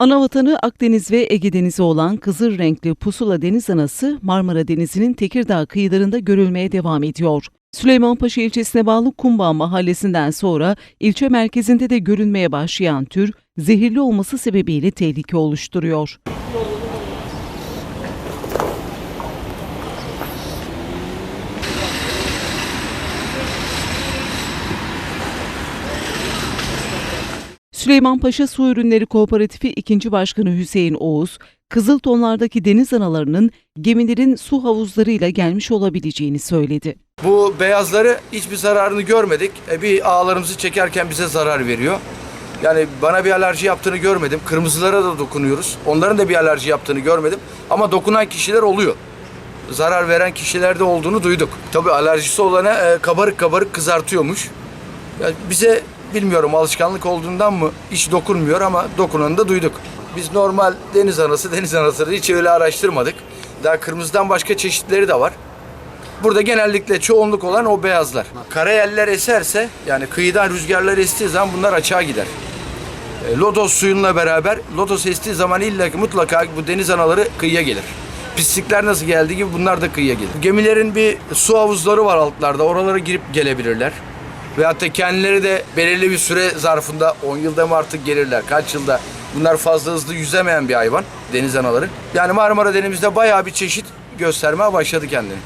Anavatanı Akdeniz ve Ege Denizi olan kızıl renkli pusula deniz anası Marmara Denizi'nin Tekirdağ kıyılarında görülmeye devam ediyor. Süleymanpaşa ilçesine bağlı Kumbağ mahallesinden sonra ilçe merkezinde de görülmeye başlayan tür zehirli olması sebebiyle tehlike oluşturuyor. Süleymanpaşa Su Ürünleri Kooperatifi 2. Başkanı Hüseyin Oğuz, kızıl tonlardaki deniz analarının gemilerin su havuzlarıyla gelmiş olabileceğini söyledi. Bu beyazları hiçbir zararını görmedik. E, bir ağlarımızı çekerken bize zarar veriyor. Yani bana bir alerji yaptığını görmedim. Kırmızılara da dokunuyoruz. Onların da bir alerji yaptığını görmedim. Ama dokunan kişiler oluyor. Zarar veren kişilerde olduğunu duyduk. Tabii alerjisi olana e, kabarık kabarık kızartıyormuş. Yani bize bilmiyorum alışkanlık olduğundan mı hiç dokunmuyor ama dokunanı da duyduk. Biz normal deniz anası, deniz anasını hiç öyle araştırmadık. Daha kırmızıdan başka çeşitleri de var. Burada genellikle çoğunluk olan o beyazlar. Karayeller eserse yani kıyıdan rüzgarlar estiği zaman bunlar açığa gider. E, Lodos suyunla beraber lodos estiği zaman illa mutlaka bu deniz anaları kıyıya gelir. Pislikler nasıl geldiği gibi bunlar da kıyıya gelir. Gemilerin bir su havuzları var altlarda. Oralara girip gelebilirler. Veyahut da kendileri de belirli bir süre zarfında 10 yılda mı artık gelirler, kaç yılda. Bunlar fazla hızlı yüzemeyen bir hayvan, deniz anaları. Yani Marmara Denizimizde bayağı bir çeşit göstermeye başladı kendini.